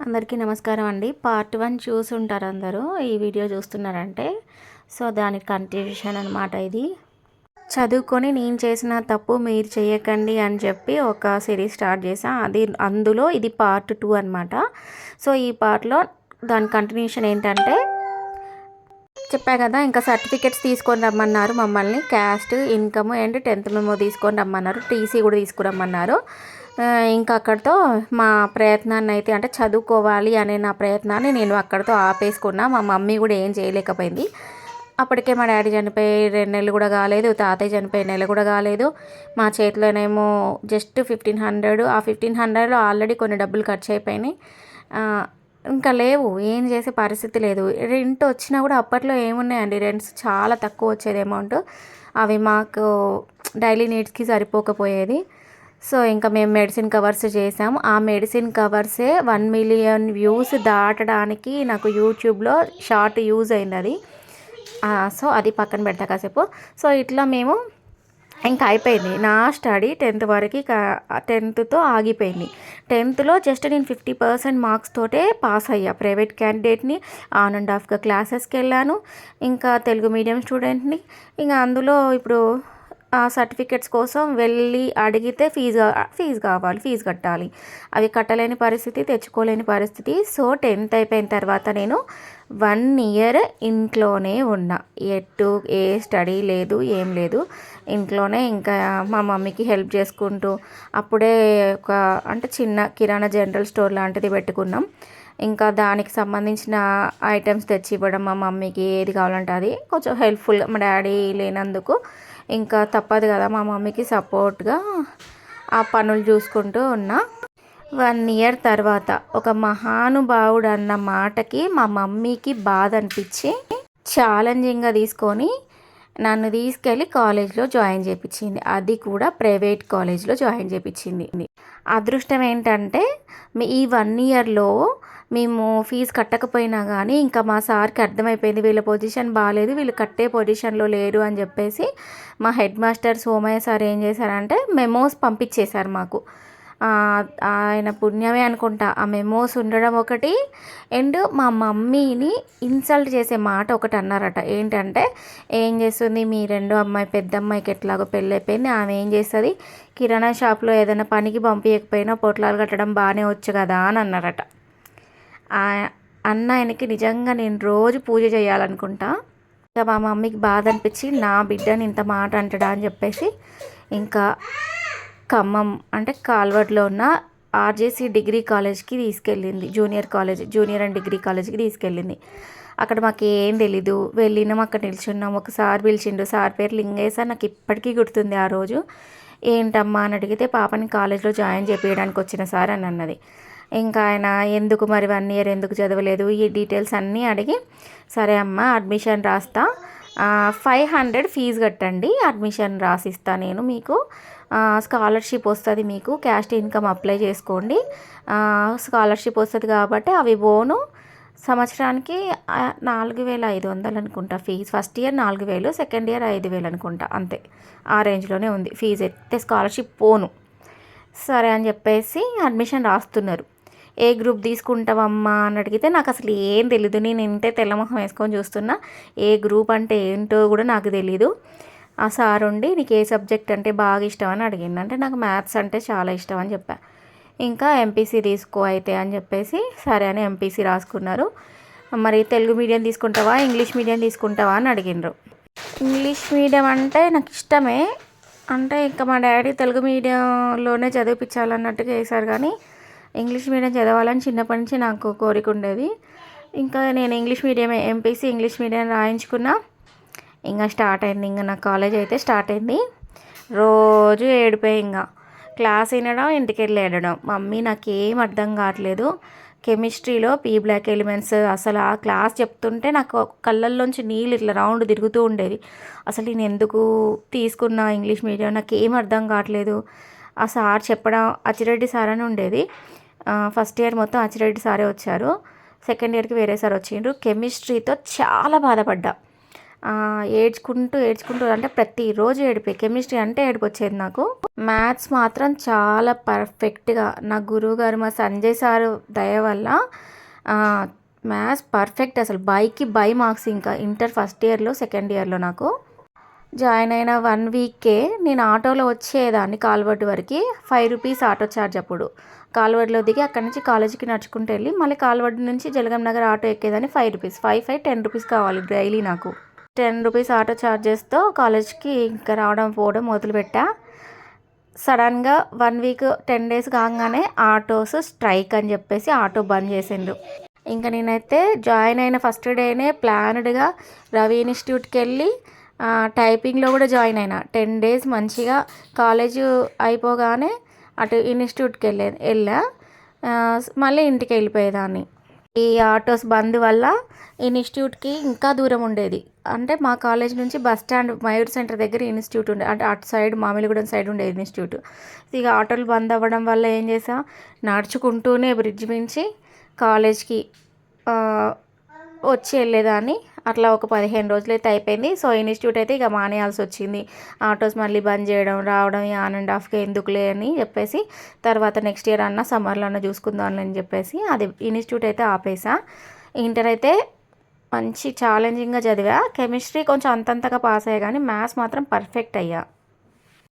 అందరికీ నమస్కారం అండి. పార్ట్ వన్ చూసి ఉంటారు అందరూ. ఈ వీడియో చూస్తున్నారంటే సో దానికి కంటిన్యూషన్ అనమాట ఇది. చదువుకొని నేను చేసిన తప్పు మీరు చేయకండి అని చెప్పి ఒక సిరీస్ స్టార్ట్ చేసా అది అందులో ఇది పార్ట్ టూ అనమాట సో ఈ పార్ట్లో దాని కంటిన్యూషన్ ఏంటంటే చెప్పా కదా ఇంకా సర్టిఫికెట్స్ తీసుకొని రమ్మన్నారు మమ్మల్ని. Caste income and tenth memo తీసుకొని రమ్మన్నారు. టీసీ కూడా తీసుకురమ్మన్నారు. ఇంకా అక్కడితో మా ప్రయత్నాన్ని అయితే అంటే చదువుకోవాలి అనే నా ప్రయత్నాన్ని నేను అక్కడితో ఆపేసుకున్నా. మా మమ్మీ కూడా ఏం చేయలేకపోయింది. అప్పటికే మా డాడీ చనిపోయి రెండు నెలలు కూడా కాలేదు తాతయ్య చనిపోయి నెల కూడా కాలేదు. మా చేతిలోనేమో జస్ట్ ఫిఫ్టీన్ హండ్రెడ్ ఆ ఫిఫ్టీన్ హండ్రెడ్లో ఆల్రెడీ కొన్ని డబ్బులు ఖర్చు అయిపోయినాయి. ఇంకా లేవు ఏం చేసే పరిస్థితి లేదు. రెంట్ వచ్చినా కూడా అప్పట్లో ఏమున్నాయండి? రెంట్స్ చాలా తక్కువ వచ్చేది అమౌంట్ అవి మాకు డైలీ నీడ్స్కి సరిపోకపోయేది. సో ఇంకా మేము మెడిసిన్ కవర్స్ చేసాము. ఆ మెడిసిన్ కవర్సే వన్ మిలియన్ వ్యూస్ దాటడానికి నాకు యూట్యూబ్లో షార్ట్ యూజ్ అయింది అది సో అది పక్కన పెడతా కాసేపు. సో ఇట్లా మేము ఇంకా అయిపోయింది. నా స్టడీ టెన్త్ వరకు టెన్త్తో ఆగిపోయింది. టెన్త్లో జస్ట్ నేను ఫిఫ్టీ పర్సెంట్ మార్క్స్ తోటే పాస్ అయ్యా. ప్రైవేట్ క్యాండిడేట్ని ఆన్ అండ్ ఆఫ్గా క్లాసెస్కి వెళ్ళాను. ఇంకా తెలుగు మీడియం స్టూడెంట్ని. ఇంకా అందులో ఇప్పుడు ఆ సర్టిఫికెట్స్ కోసం వెళ్ళి అడిగితే ఫీజు ఫీజు కావాలి ఫీజు కట్టాలి. అవి కట్టలేని పరిస్థితి తెచ్చుకోలేని పరిస్థితి. సో టెన్త్ అయిపోయిన తర్వాత నేను వన్ ఇయర్ ఇంట్లోనే ఉన్నా. ఎటు ఏ స్టడీ లేదు ఏం లేదు. ఇంట్లోనే ఇంకా మా మమ్మీకి హెల్ప్ చేసుకుంటూ అప్పుడే ఒక అంటే చిన్న కిరాణా జనరల్ స్టోర్ లాంటిది పెట్టుకున్నాం. ఇంకా దానికి సంబంధించిన ఐటమ్స్ తెచ్చి ఇవ్వడం మా మమ్మీకి ఏది కావాలంటే అది. కొంచెం హెల్ప్ఫుల్గా మా డాడీ లేనందుకు ఇంకా తప్పదు కదా మా మమ్మీకి సపోర్ట్గా ఆ పనులు చూసుకుంటూ ఉన్నా. వన్ ఇయర్ తర్వాత ఒక మహానుభావుడు అన్న మాటకి మా మమ్మీకి బాధ అనిపించి ఛాలెంజింగ్గా తీసుకొని నన్ను తీసుకెళ్ళి కాలేజ్లో జాయిన్ చేయించింది అది కూడా ప్రైవేట్ కాలేజ్లో జాయిన్ చేయించింది అదృష్టం ఏంటంటే ఈ వన్ ఇయర్లో మేము ఫీజు కట్టకపోయినా కానీ ఇంకా మా సార్కి అర్థమైపోయింది వీళ్ళ పొజిషన్ బాగాలేదు వీళ్ళు కట్టే పొజిషన్లో లేరు అని చెప్పేసి మా హెడ్ మాస్టర్ సోమయ్య సార్ ఏం చేశారంటే మెమోస్ పంపించేశారు మాకు. ఆయన పుణ్యమే అనుకుంటా. ఆ మెమోస్ ఉండడం ఒకటి. అండ్ మా మమ్మీని ఇన్సల్ట్ చేసే మాట ఒకటి అన్నారట. ఏంటంటే ఏం చేస్తుంది? మీ రెండో అమ్మాయి పెద్ద అమ్మాయికి ఎట్లాగో పెళ్ళైపోయింది ఆమె ఏం చేస్తుంది? కిరాణా షాప్లో ఏదైనా పనికి పంపించకపోయినా పొట్లాలు కట్టడం బాగానే వచ్చు కదా అని అన్నారట. అన్న ఆయనకి నిజంగా నేను రోజు పూజ చేయాలనుకుంటా. ఇంకా మా మమ్మీకి బాధ అనిపించి నా బిడ్డని ఇంత మాట అంటడా? అని చెప్పేసి ఇంకా ఖమ్మం అంటే కాల్వడ్లో ఉన్న ఆర్జేసీ డిగ్రీ కాలేజ్కి తీసుకెళ్ళింది. Junior college junior and degree కాలేజ్కి తీసుకెళ్ళింది. అక్కడ మాకు ఏం తెలీదు. వెళ్ళినాం అక్కడ నిల్చున్నాం. ఒక సార్ పిలిచిండు సార్ పేరు లింగయ్య నాకు ఇప్పటికీ గుర్తుంది ఆ రోజు. ఏంటమ్మా? అని అడిగితే పాపని కాలేజ్లో జాయిన్ చేపించడానికి వచ్చిన సార్ అని అన్నది. ఇంకా ఆయన ఎందుకు మరి వన్ ఇయర్ ఎందుకు చదవలేదు? ఈ డీటెయిల్స్ అన్నీ అడిగి సరే అమ్మ అడ్మిషన్ రాస్తా. ఫైవ్ హండ్రెడ్ ఫీజు కట్టండి. అడ్మిషన్ రాసిస్తా నేను మీకు. స్కాలర్షిప్ వస్తుంది మీకు. క్యాస్ట్ ఇన్కమ్ అప్లై చేసుకోండి. స్కాలర్షిప్ వస్తుంది కాబట్టి అవి బోను సంవత్సరానికి నాలుగు వేల ఐదు వందలు అనుకుంటా ఫీజు ఫస్ట్ ఇయర్ నాలుగు వేలు సెకండ్ ఇయర్ ఐదు వేలు అనుకుంటా. అంతే. ఆ రేంజ్లోనే ఉంది. ఫీజు అయితే స్కాలర్షిప్ పోను. సరే అని చెప్పేసి అడ్మిషన్ రాస్తున్నారు. ఏ గ్రూప్ తీసుకుంటావమ్మా అని అడిగితే నాకు అసలు ఏం తెలీదు. నేను ఇంతే తెల్లమొహం వేసుకొని చూస్తున్నా. ఏ గ్రూప్ అంటే ఏంటో కూడా నాకు తెలీదు. ఆ సార్ ఉండి నీకు ఏ సబ్జెక్ట్ అంటే బాగా ఇష్టం? అని అడిగింది అంటే నాకు మ్యాథ్స్ అంటే చాలా ఇష్టం అని చెప్పా. ఇంకా ఎంపీసీ తీసుకో అయితే అని చెప్పేసి సరే అని ఎంపీసీ రాసుకున్నారు. మరి తెలుగు మీడియం తీసుకుంటావా ఇంగ్లీష్ మీడియం తీసుకుంటావా? అని అడిగినారు ఇంగ్లీష్ మీడియం అంటే నాకు ఇష్టమే. అంటే ఇంకా మా డాడీ తెలుగు మీడియంలోనే చదివిపించాలన్నట్టుగా వేశారు కానీ ఇంగ్లీష్ మీడియం చదవాలని చిన్నప్పటి నుంచి నాకు కోరిక ఉండేది. ఇంకా నేను ఇంగ్లీష్ మీడియమే ఎంపీసీ ఇంగ్లీష్ మీడియం రాయించుకున్నా. ఇంకా స్టార్ట్ అయింది. ఇంకా నా కాలేజ్ అయితే స్టార్ట్ అయింది. రోజు ఏడిపోయి ఇంకా క్లాస్ వినడం ఇంటికి వెళ్ళి ఏడడం మమ్మీ నాకు ఏం అర్థం కావట్లేదు. కెమిస్ట్రీలో పీ బ్లాక్ ఎలిమెంట్స్ అసలు ఆ క్లాస్ చెప్తుంటే నాకు కళ్ళల్లోంచి నీళ్ళు ఇట్లా రౌండ్ తిరుగుతూ ఉండేది అసలు నేను ఎందుకు తీసుకున్న ఇంగ్లీష్ మీడియం? నాకు ఏం అర్థం కావట్లేదు. ఆ సార్ చెప్పడం అచ్చిరెడ్డి సార్ అని ఉండేది. ఫస్ట్ ఇయర్ మొత్తం అచ్చిరెడ్డి సారే వచ్చారు. సెకండ్ ఇయర్కి వేరే సార్ వచ్చిండ్రు. కెమిస్ట్రీతో చాలా బాధపడ్డా. ఏడ్చుకుంటూ ఏడ్చుకుంటూ అంటే ప్రతిరోజు ఏడిపే కెమిస్ట్రీ అంటే ఏడుపు వచ్చేది నాకు. మ్యాథ్స్ మాత్రం చాలా పర్ఫెక్ట్గా నా గురువు గారు మా సంజయ్ సార్ దయ వల్ల మ్యాథ్స్ పర్ఫెక్ట్ అసలు. బైకి బై మార్క్స్ ఇంకా ఇంటర్ ఫస్ట్ ఇయర్లో సెకండ్ ఇయర్లో నాకు. జాయిన్ అయిన వన్ వీక్కే నేను ఆటోలో వచ్చేదాన్ని కాల్వడ్ వరకు. ఫైవ్ రూపీస్ ఆటో ఛార్జ్ అప్పుడు. కాల్వడ్లో దిగి అక్కడి నుంచి కాలేజీకి నడుచుకుంటూ వెళ్ళి మళ్ళీ కాల్వడ్ నుంచి Jalagam Nagar auto ఎక్కేదాన్ని five rupees. Five five ten rupees కావాలి డైలీ నాకు. టెన్ రూపీస్ ఆటో ఛార్జెస్తో కాలేజ్కి ఇంకా రావడం పోవడం మొదలుపెట్టా. సడన్గా వన్ వీక్ టెన్ డేస్ కాగానే ఆటోస్ స్ట్రైక్ అని చెప్పేసి ఆటో బంద్ చేసిండ్రు. ఇంకా నేనైతే జాయిన్ అయిన ఫస్ట్ డేనే ప్లాన్డ్గా రవి ఇన్స్టిట్యూట్కి వెళ్ళి టైపింగ్లో కూడా జాయిన్ అయినా. టెన్ డేస్ మంచిగా కాలేజ్ అయిపోగానే అటు ఇన్స్టిట్యూట్కి వెళ్ళే వెళ్ళా. మళ్ళీ ఇంటికి వెళ్ళిపోయేదాన్ని. ఈ ఆటోస్ బంద్ వల్ల ఇన్స్టిట్యూట్కి ఇంకా దూరం ఉండేది. అంటే మా కాలేజ్ నుంచి బస్ స్టాండ్ మయూర్ సెంటర్ దగ్గర ఇన్స్టిట్యూట్ ఉండే అంటే అటు సైడ్ మామిలిగూడెం సైడ్ ఉండేది ఇన్స్టిట్యూట్ ఇక ఆటోలు బంద్ అవ్వడం వల్ల ఏం చేసా నడుచుకుంటూనే బ్రిడ్జ్ మించి కాలేజ్కి వచ్చి వెళ్ళేదాన్ని. అట్లా ఒక పదిహేను రోజులు అయితే అయిపోయింది. సో ఇన్స్టిట్యూట్ అయితే ఇక మానేయాల్సి వచ్చింది. ఆటోస్ మళ్ళీ బంద్ చేయడం రావడం ఆన్ అండ్ ఆఫ్గా ఎందుకులే అని చెప్పేసి తర్వాత నెక్స్ట్ ఇయర్ అన్న సమ్మర్లో అన్న చూసుకుందాం అని చెప్పేసి అది ఇన్స్టిట్యూట్ అయితే ఆపేసా. ఇంటర్ అయితే మంచి ఛాలెంజింగ్గా చదివా. కెమిస్ట్రీ కొంచెం అంతంతగా పాస్ అయ్యా కానీ మ్యాథ్స్ మాత్రం పర్ఫెక్ట్ అయ్యా.